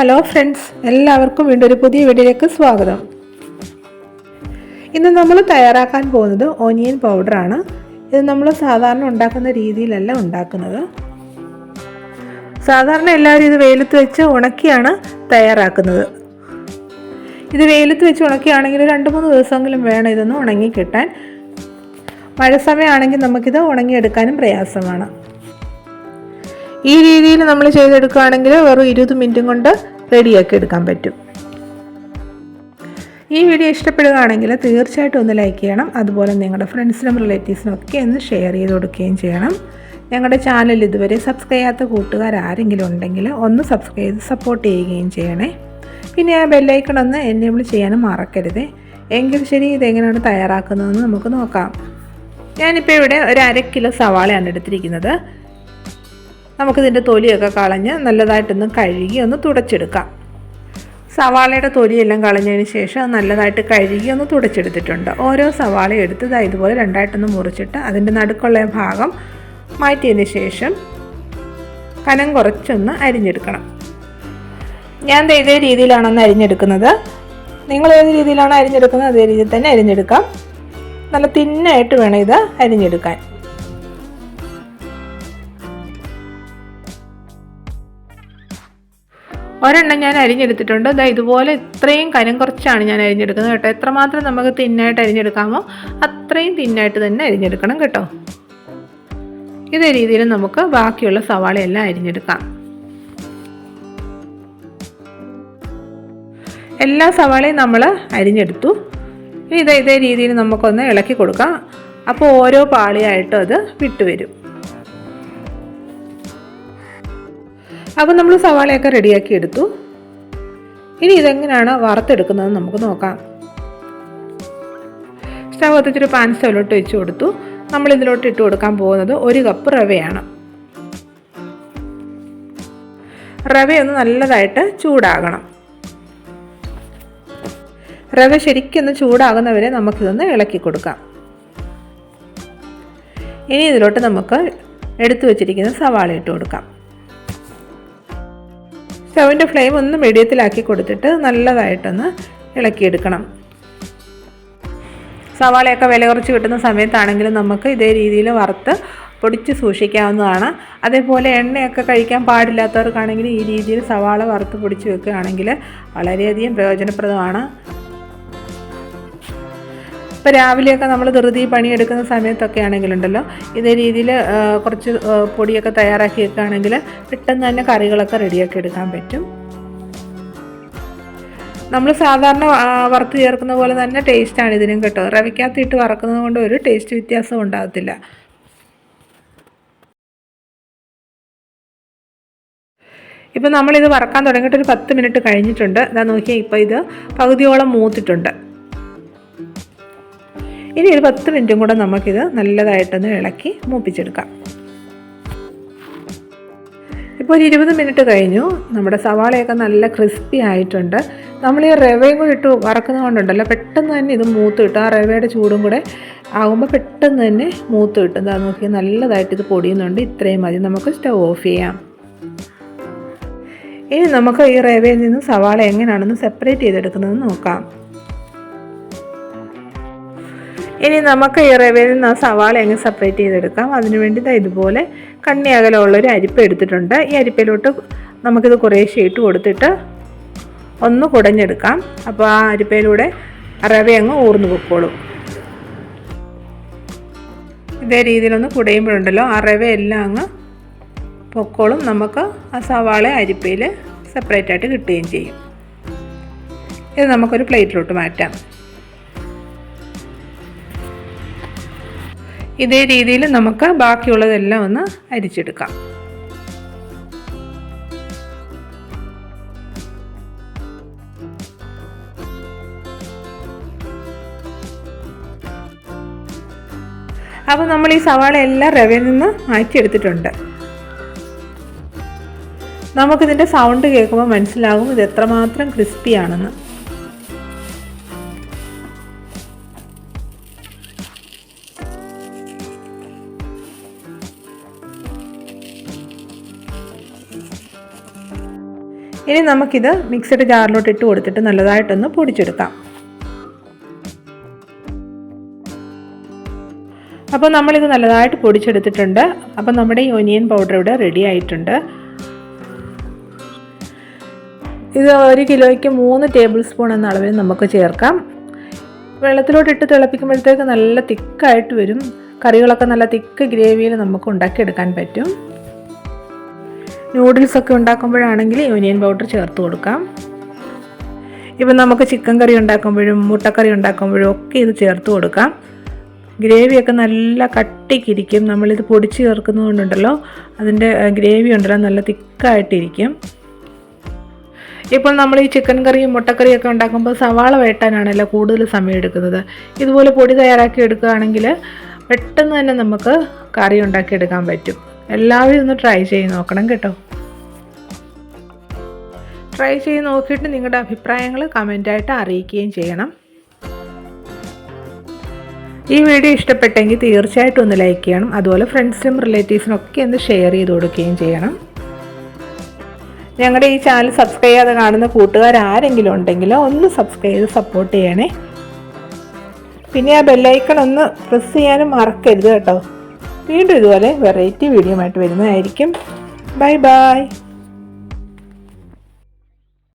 Hello friends എല്ലാവർക്കും വീണ്ടും ഒരു പുതിയ വീഡിയോയിലേക്ക് സ്വാഗതം. ഇന്ന് നമ്മൾ തയ്യാറാക്കാൻ പോകുന്നത് ഓനിയൻ പൗഡറാണ് ഇത് നമ്മൾ സാധാരണ ഉണ്ടാക്കുന്ന രീതിയിലല്ല ഉണ്ടാക്കുന്നത്. സാധാരണ എല്ലാവരും ഇത് വെയിലത്ത് വെച്ച് ഉണക്കിയാണ് തയ്യാറാക്കുന്നത്. ഇത് വെയിലത്ത് വെച്ച് ഉണക്കിയാണെങ്കിൽ രണ്ട് മൂന്ന് ദിവസമെങ്കിലും വേണം ഇതൊന്ന് ഉണങ്ങി കിട്ടാൻ മഴ സമയമാണെങ്കിൽ നമുക്കിത് ഉണങ്ങിയെടുക്കാനും പ്രയാസമാണ്. ഈ രീതിയിൽ നമ്മൾ ചെയ്തെടുക്കുകയാണെങ്കിൽ വെറും ഇരുപത് മിനിറ്റും കൊണ്ട് റെഡിയാക്കി എടുക്കാൻ പറ്റും. ഈ വീഡിയോ ഇഷ്ടപ്പെടുകയാണെങ്കിൽ തീർച്ചയായിട്ടും ഒന്ന് ലൈക്ക് ചെയ്യണം. അതുപോലെ നിങ്ങളുടെ ഫ്രണ്ട്സിനും റിലേറ്റീവ്സിനും ഒക്കെ ഒന്ന് ഷെയർ ചെയ്ത് കൊടുക്കുകയും ചെയ്യണം. ഞങ്ങളുടെ ചാനൽ ഇതുവരെ സബ്സ്ക്രൈബ് ചെയ്യാത്ത കൂട്ടുകാർ ആരെങ്കിലും ഉണ്ടെങ്കിൽ ഒന്ന് സബ്സ്ക്രൈബ് ചെയ്ത് സപ്പോർട്ട് ചെയ്യുകയും ചെയ്യണേ. പിന്നെ ആ ബെല്ലൈക്കൺ ഒന്ന് എനേബിൾ ചെയ്യാനും മറക്കരുത്. എങ്കിൽ ശരി ഇതെങ്ങനെയാണ് തയ്യാറാക്കുന്നതെന്ന് നമുക്ക് നോക്കാം. ഞാനിപ്പോൾ ഇവിടെ ഒരു അര കിലോ സവാളയാണ് എടുത്തിരിക്കുന്നത്. നമുക്കിതിന്റെ തൊലിയൊക്കെ കളഞ്ഞ് നല്ലതായിട്ടൊന്ന് കഴുകി ഒന്ന് തുടച്ചെടുക്കാം. സവാളയുടെ തൊലിയെല്ലാം കളഞ്ഞതിന് ശേഷം നല്ലതായിട്ട് കഴുകി ഒന്ന് തുടച്ചെടുത്തിട്ടുണ്ട്. ഓരോ സവാള എടുത്ത് ഇതാ ഇതുപോലെ രണ്ടായിട്ടൊന്ന് മുറിച്ചിട്ട് അതിന്റെ നടുക്കുള്ള ഭാഗം മാറ്റിയതിന് ശേഷം കനം കുറച്ചൊന്ന് അരിഞ്ഞെടുക്കണം. ഞാൻ ഇതേ രീതിയിലാണ് ഒന്ന് അരിഞ്ഞെടുക്കുന്നത്. നിങ്ങൾ ഏത് രീതിയിലാണ് അരിഞ്ഞെടുക്കുന്നത് അതേ രീതിയിൽ തന്നെ അരിഞ്ഞെടുക്കാം. നല്ല തിന്നായിട്ട് വേണം ഇത് അരിഞ്ഞെടുക്കാൻ. ഒരെണ്ണം ഞാൻ അരിഞ്ഞെടുത്തിട്ടുണ്ട്. ഇതാ ഇതുപോലെ ഇത്രയും കനം കുറച്ചാണ് ഞാൻ അരിഞ്ഞെടുക്കുന്നത് കേട്ടോ. എത്രമാത്രം നമുക്ക് തിന്നായിട്ട് അരിഞ്ഞെടുക്കാമോ അത്രയും തിന്നായിട്ട് തന്നെ അരിഞ്ഞെടുക്കണം കേട്ടോ. ഇതേ രീതിയിൽ നമുക്ക് ബാക്കിയുള്ള സവാളയെല്ലാം അരിഞ്ഞെടുക്കാം. എല്ലാ സവാളയും നമ്മൾ അരിഞ്ഞെടുത്തു. ഇതേ ഇതേ രീതിയിൽ നമുക്കൊന്ന് ഇളക്കി കൊടുക്കാം. അപ്പോൾ ഓരോ പാളിയായിട്ടും അത് വിട്ടുവരും. അപ്പോൾ നമ്മൾ സവാളയൊക്കെ റെഡിയാക്കി എടുത്തു. ഇനി ഇതെങ്ങനെയാണ് വറുത്തെടുക്കുന്നത് നമുക്ക് നോക്കാം. സ്റ്റവ് കത്തിച്ചൊരു പാൻ സ്റ്റവിലോട്ട് വെച്ച് കൊടുത്തു. നമ്മൾ ഇതിലോട്ട് ഇട്ട് കൊടുക്കാൻ പോകുന്നത് ഒരു കപ്പ് റവയാണ്. റവയൊന്ന് നല്ലതായിട്ട് ചൂടാകണം. റവ ശരിക്കൊന്ന് ചൂടാകുന്നവരെ നമുക്കിതൊന്ന് ഇളക്കി കൊടുക്കാം. ഇനി ഇതിലോട്ട് നമുക്ക് എടുത്തു വച്ചിരിക്കുന്ന സവാള ഇട്ട് കൊടുക്കാം. സ്റ്റൗവിന്റെ ഫ്ലെയിം ഒന്ന് മീഡിയത്തിലാക്കി കൊടുത്തിട്ട് നല്ലതായിട്ടൊന്ന് ഇളക്കിയെടുക്കണം. സവാളയൊക്കെ വില കുറച്ച് കിട്ടുന്ന സമയത്താണെങ്കിലും നമുക്ക് ഇതേ രീതിയിൽ വറുത്ത് പൊടിച്ച് സൂക്ഷിക്കാവുന്നതാണ്. അതേപോലെ എണ്ണയൊക്കെ കഴിക്കാൻ പാടില്ലാത്തവർക്കാണെങ്കിൽ ഈ രീതിയിൽ സവാള വറുത്ത് പൊടിച്ച് വെക്കുകയാണെങ്കിൽ വളരെയധികം പ്രയോജനപ്രദമാണ്. ഇപ്പോൾ രാവിലെയൊക്കെ നമ്മൾ ധൃതി പണിയെടുക്കുന്ന സമയത്തൊക്കെ ആണെങ്കിലുണ്ടല്ലോ ഇതേ രീതിയിൽ കുറച്ച് പൊടിയൊക്കെ തയ്യാറാക്കി വെക്കുകയാണെങ്കിൽ പെട്ടെന്ന് തന്നെ കറികളൊക്കെ റെഡിയാക്കി എടുക്കാൻ പറ്റും. നമ്മൾ സാധാരണ വറുത്ത് ചേർക്കുന്ന പോലെ തന്നെ ടേസ്റ്റാണ് ഇതിനും കേട്ടോ. റവയ്ക്കകത്ത് ഇട്ട് വറക്കുന്നത് കൊണ്ട് ഒരു ടേസ്റ്റ് വ്യത്യാസം ഉണ്ടാകത്തില്ല. ഇപ്പം നമ്മളിത് വറക്കാൻ തുടങ്ങിയിട്ട് ഒരു പത്ത് മിനിറ്റ് കഴിഞ്ഞിട്ടുണ്ട്. ഇതാ നോക്കിയാൽ ഇപ്പോൾ ഇത് പകുതിയോളം മൂത്തിട്ടുണ്ട്. ഇനി ഒരു പത്ത് മിനിറ്റും കൂടെ നമുക്കിത് നല്ലതായിട്ടൊന്ന് ഇളക്കി മൂപ്പിച്ചെടുക്കാം. ഇപ്പോൾ ഒരു ഇരുപത് മിനിറ്റ് കഴിഞ്ഞു. നമ്മുടെ സവാളയൊക്കെ നല്ല ക്രിസ്പി ആയിട്ടുണ്ട്. നമ്മൾ ഈ റവയും കൂടി ഇട്ട് വറക്കുന്നത് കൊണ്ടുണ്ടല്ലോ. പെട്ടെന്ന് തന്നെ ഇത് മൂത്ത് കിട്ടും. ആ റവയുടെ ചൂടും കൂടെ ആകുമ്പോൾ പെട്ടെന്ന് തന്നെ മൂത്ത് കിട്ടും. അതാ നോക്കി നല്ലതായിട്ട് ഇത് പൊടിയുന്നുണ്ട്. ഇത്രയും മതി. നമുക്ക് സ്റ്റവ് ഓഫ് ചെയ്യാം. ഇനി നമുക്ക് ഈ റവയിൽ നിന്ന് സവാള എങ്ങനെയാണെന്ന് സെപ്പറേറ്റ് ചെയ്തെടുക്കുന്നതെന്ന് നോക്കാം. ഇനി നമുക്ക് ഈ നിന്ന് ആ സവാള അങ്ങ് സെപ്പറേറ്റ് ചെയ്തെടുക്കാം. അതിനുവേണ്ടി ഇതുപോലെ കണ്ണി അകലമുള്ളൊരു അരിപ്പ എടുത്തിട്ടുണ്ട്. ഈ അരിപ്പയിലോട്ട് നമുക്കിത് കുറേശ്ശെ ഇട്ട് കൊടുത്തിട്ട് ഒന്ന് കുടഞ്ഞെടുക്കാം. അപ്പോൾ ആ അരിപ്പയിലൂടെ റവ അങ്ങ് ഊർന്നു പൊക്കോളും. ഇതേ രീതിയിലൊന്ന് കുടയുമ്പോഴുണ്ടല്ലോ ആ എല്ലാം അങ്ങ് പൊക്കോളും. നമുക്ക് ആ സവാള അരിപ്പയിൽ സെപ്പറേറ്റ് ആയിട്ട് കിട്ടുകയും ചെയ്യും. ഇത് നമുക്കൊരു പ്ലേറ്റിലോട്ട് മാറ്റാം. ഇതേ രീതിയിൽ നമുക്ക് ബാക്കിയുള്ളതെല്ലാം ഒന്ന് അരിച്ചെടുക്കാം. അപ്പോൾ നമ്മൾ ഈ സവാള എല്ലാം റവയിൽ നിന്ന് മാറ്റിയെടുത്തിട്ടുണ്ട്. നമുക്കിതിന്റെ സൗണ്ട് കേൾക്കുമ്പോൾ മനസ്സിലാകും ഇത് എത്രമാത്രം ക്രിസ്പി ഇനി നമുക്കിത് മിക്സഡ് ജാറിലോട്ട് ഇട്ട് കൊടുത്തിട്ട് നല്ലതായിട്ടൊന്ന് പൊടിച്ചെടുക്കാം. അപ്പോൾ നമ്മളിത് നല്ലതായിട്ട് പൊടിച്ചെടുത്തിട്ടുണ്ട്. അപ്പോൾ നമ്മുടെ ഈ ഒനിയൻ പൗഡർ ഇവിടെ റെഡി ആയിട്ടുണ്ട്. ഇത് ഒരു കിലോയ്ക്ക് മൂന്ന് ടേബിൾ സ്പൂൺ എന്ന അളവിൽ നമുക്ക് ചേർക്കാം. വെള്ളത്തിലോട്ട് ഇട്ട് തിളപ്പിക്കുമ്പോഴത്തേക്ക് നല്ല തിക്കായിട്ട് വരും. കറികളൊക്കെ നല്ല തിക്ക് ഗ്രേവിയിൽ നമുക്ക് ഉണ്ടാക്കിയെടുക്കാൻ പറ്റും. നൂഡിൽസ് ഒക്കെ ഉണ്ടാക്കുമ്പോഴാണെങ്കിൽ യൂണിയൻ പൗഡർ ചേർത്ത് കൊടുക്കാം. ഇപ്പം നമുക്ക് ചിക്കൻ കറി ഉണ്ടാക്കുമ്പോഴും മുട്ടക്കറി ഉണ്ടാക്കുമ്പോഴും ഒക്കെ ഇത് ചേർത്ത് കൊടുക്കാം. ഗ്രേവിയൊക്കെ നല്ല കട്ടിക്കിരിക്കും. നമ്മളിത് പൊടിച്ച് ചേർക്കുന്നതുകൊണ്ടുണ്ടല്ലോ അതിന്റെ ഗ്രേവി ഉണ്ടല്ലോ നല്ല തിക്കായിട്ടിരിക്കും. ഇപ്പോൾ നമ്മൾ ഈ ചിക്കൻ കറിയും മുട്ടക്കറിയും ഒക്കെ ഉണ്ടാക്കുമ്പോൾ സവാള വേട്ടാനാണല്ലോ കൂടുതൽ സമയം എടുക്കുന്നത്. ഇതുപോലെ പൊടി തയ്യാറാക്കി എടുക്കുകയാണെങ്കിൽ പെട്ടെന്ന് തന്നെ നമുക്ക് കറി ഉണ്ടാക്കിയെടുക്കാൻ പറ്റും. എല്ലാവരും ഒന്ന് ട്രൈ ചെയ്ത് നോക്കണം കേട്ടോ. ട്രൈ ചെയ്ത് നോക്കിയിട്ട് നിങ്ങളുടെ അഭിപ്രായങ്ങൾ കമന്റായിട്ട് അറിയിക്കുകയും ചെയ്യണം. ഈ വീഡിയോ ഇഷ്ടപ്പെട്ടെങ്കിൽ തീർച്ചയായിട്ടും ഒന്ന് ലൈക്ക് ചെയ്യണം. അതുപോലെ ഫ്രണ്ട്സിനും റിലേറ്റീവ്സിനും ഒക്കെ ഒന്ന് ഷെയർ ചെയ്ത് കൊടുക്കുകയും ചെയ്യണം. ഞങ്ങളുടെ ഈ ചാനൽ സബ്സ്ക്രൈബ് ചെയ്യാതെ കാണുന്ന കൂട്ടുകാർ ആരെങ്കിലും ഉണ്ടെങ്കിലോ ഒന്ന് സബ്സ്ക്രൈബ് ചെയ്ത് സപ്പോർട്ട് ചെയ്യണേ. പിന്നെ ആ ബെല്ലൈക്കൺ ഒന്ന് പ്രസ് ചെയ്യാനും മറക്കരുത് കേട്ടോ. വീണ്ടും ഇതുപോലെ വെറൈറ്റി വീഡിയോ ആയിട്ട് വരുന്നതായിരിക്കും. Bye bye